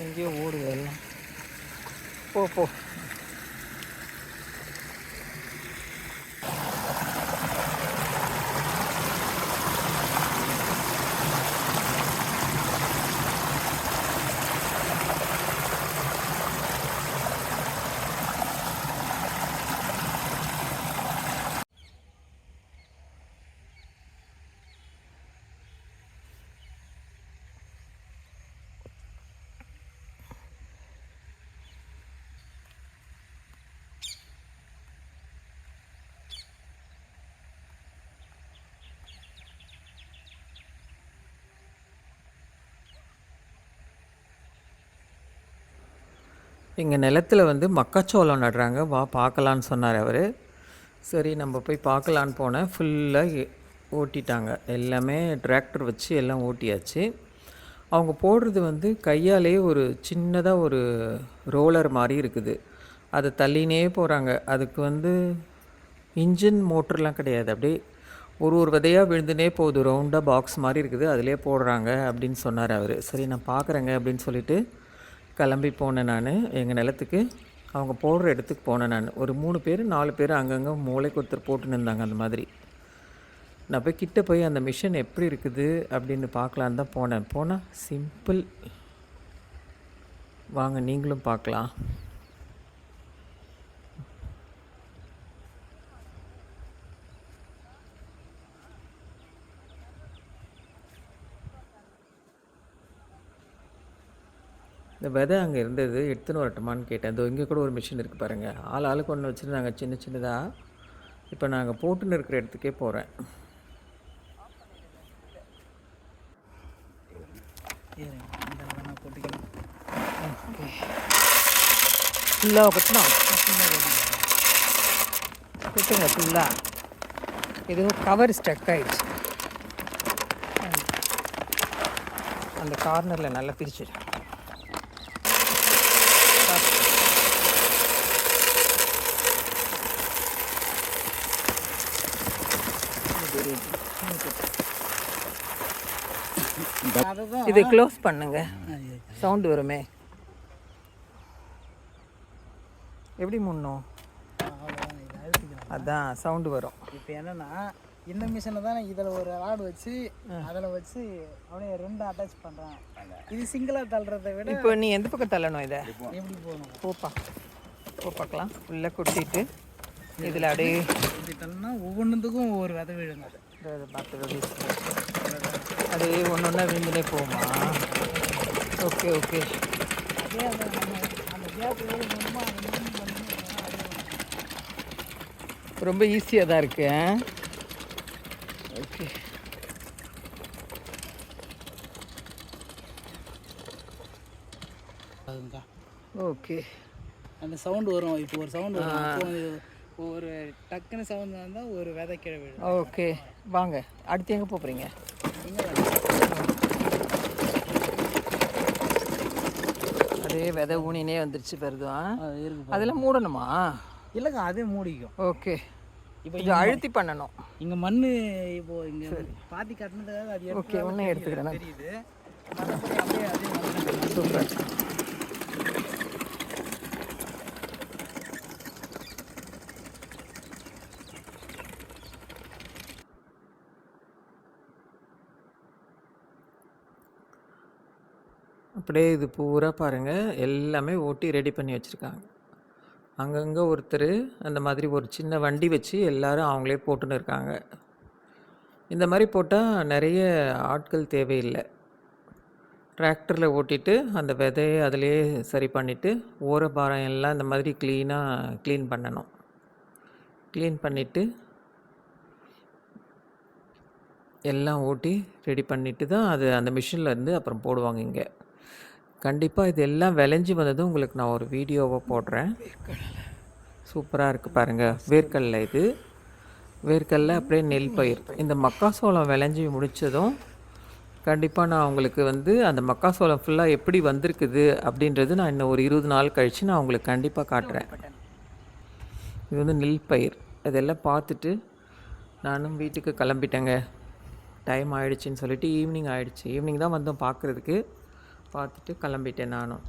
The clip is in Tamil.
எங்கேயோ ஓடுது எல்லாம். போ போ. எங்கள் நிலத்துல வந்து மக்காச்சோளம் நடுறாங்க. வா பார்க்கலான்னு சொன்னார் அவர். சரி நம்ம போய் பார்க்கலான்னு போனேன். ஃபுல்லாக ஓட்டிட்டாங்க. எல்லாமே டிராக்டர் வச்சு எல்லாம் ஓட்டியாச்சு. அவங்க போடுறது வந்து கையாலே ஒரு சின்னதாக ஒரு ரோலர் மாதிரி இருக்குது. அதை தள்ளினே போகிறாங்க அதுக்கு வந்து இன்ஜின் மோட்டர்லாம் கிடையாது. அப்படியே ஒரு ஒரு விதையாக விழுந்துனே போகுது. ரவுண்டாக பாக்ஸ் மாதிரி இருக்குது. அதிலே போடுறாங்க அப்படின்னு சொன்னார் அவர். சரி நான் பார்க்குறேங்க அப்படின்னு சொல்லிட்டு கிளம்பி போனேன் நான். எங்கள் நிலத்துக்கு அவங்க போடுற இடத்துக்கு போனேன் நான். ஒரு மூணு பேர் நாலு பேர் அங்கங்கே மூளைக்கு ஒருத்தர் போட்டுன்னு இருந்தாங்க அந்த மாதிரி. நான் போய் கிட்ட போய் அந்த மிஷின் எப்படி இருக்குது அப்படின்னு பார்க்கலான்னு தான் போனேன். போனால் சிம்பிள். வாங்க நீங்களும் பார்க்கலாம். இந்த விதை அங்கே இருந்தது எடுத்துன்னு வரட்டுமான்னு கேட்டேன். இதோ இங்கே கூட ஒரு மிஷின் இருக்குது பாருங்கள் ஆள் ஆளுக்கு ஒன்று வச்சுருந்தாங்க. சின்ன சின்னதாக இப்போ நாங்கள் போட்டுன்னு இருக்கிற இடத்துக்கே போகிறேன் ஃபுல்லாக கொட்டணும் கொட்டுங்க ஃபுல்லாக இது கவர் ஸ்டக் ஆயிடுச்சு. அந்த கார்னரில் நல்லா பிரிச்சிடு அதுதான் இது க்ளோஸ் பண்ணுங்க. சவுண்டு வருமே. எப்படி முன்னும் அதான் சவுண்டு வரும். இப்போ என்னன்னா இந்த மிஷினை தானே இதில் ஒரு ராடு வச்சு அதில் வச்சு அப்படியே ரெண்டு அட்டாச் பண்ணுறான் இது சிங்கிளாக தள்ளுறதை விட இப்போ நீ எந்த பக்கம் தள்ளணும் இதை? எப்படி போகணும். போப்பா போ பார்க்கலாம். ஃபுல்லாக கொட்டிட்டு இதில் அப்படியே தள்ளுனா ஒவ்வொன்றுத்துக்கும் ஒவ்வொரு விதை விழுங்க. அது பார்த்து ஒன்று ஒன்றா விழுந்துனே போகுமா ஓகே ஓகே. ரொம்ப ஈஸியாக தான் இருக்கு ஓகே. அதுதான் ஓகே. அந்த சவுண்டு வரும் இப்போ ஒரு சவுண்டு வரும். ஒரு டக்குன்னு சவுண்ட் வந்தால் ஒரு விதை கீழே விழும் ஓகே வாங்க. அடுத்து எங்கே போகிறீங்க அதே விதை ஊனினே வந்துருச்சு பெருதும் அதெல்லாம் மூடணுமா? இல்லைங்க அதே மூடிக்கும். ஓகே. இப்போ இது அழுத்தி பண்ணணும். இங்க மண்ணு இப்போ இங்க பாத்தி கட்டினதுக்காக அது ஓகே ஒன்றே எடுத்துக்கிறேன். தெரியுது. சூப்பர். அப்படியே இது பூரா பாருங்கள் எல்லாமே ஓட்டி ரெடி பண்ணி வச்சுருக்காங்க. அங்கங்கே ஒருத்தர் அந்த மாதிரி ஒரு சின்ன வண்டி வச்சு எல்லோரும் அவங்களே போட்டுன்னு இருக்காங்க. இந்த மாதிரி போட்டால் நிறைய ஆட்கள் தேவையில்லை. டிராக்டரில் ஓட்டிட்டு அந்த விதையை அதிலே சரி பண்ணிவிட்டு ஓரபாரம் எல்லாம் இந்த மாதிரி க்ளீனாக க்ளீன் பண்ணணும். க்ளீன் பண்ணிவிட்டு எல்லாம் ஓட்டி ரெடி பண்ணிவிட்டு தான் அது அந்த மிஷினில் இருந்து அப்புறம் போடுவாங்க இங்கே. கண்டிப்பாக இது எல்லாம் விளைஞ்சி வந்ததும் உங்களுக்கு நான் ஒரு வீடியோவாக போடுறேன். சூப்பராக இருக்குது பாருங்கள் வேர்க்கடலை இது. வேர்க்கடலை அப்படியே நெல் பயிர். இந்த மக்காசோளம் விளைஞ்சி முடித்ததும் கண்டிப்பாக நான் உங்களுக்கு வந்து அந்த மக்காசோளம் ஃபுல்லாக எப்படி வந்திருக்குது அப்படின்றது நான் இன்னும் ஒரு இருபது நாள் கழித்து நான் உங்களுக்கு கண்டிப்பாக காட்டுறேன். இது வந்து நெல் பயிர். இதெல்லாம் பார்த்துட்டு நானும் வீட்டுக்கு கிளம்பிட்டேங்க. டைம் ஆகிடுச்சின்னு சொல்லிட்டு ஈவினிங் ஆயிடுச்சு. ஈவினிங் தான் வந்தோம் பார்க்குறதுக்கு. பார்த்துட்டு கிளம்பிட்டேன் நானும்.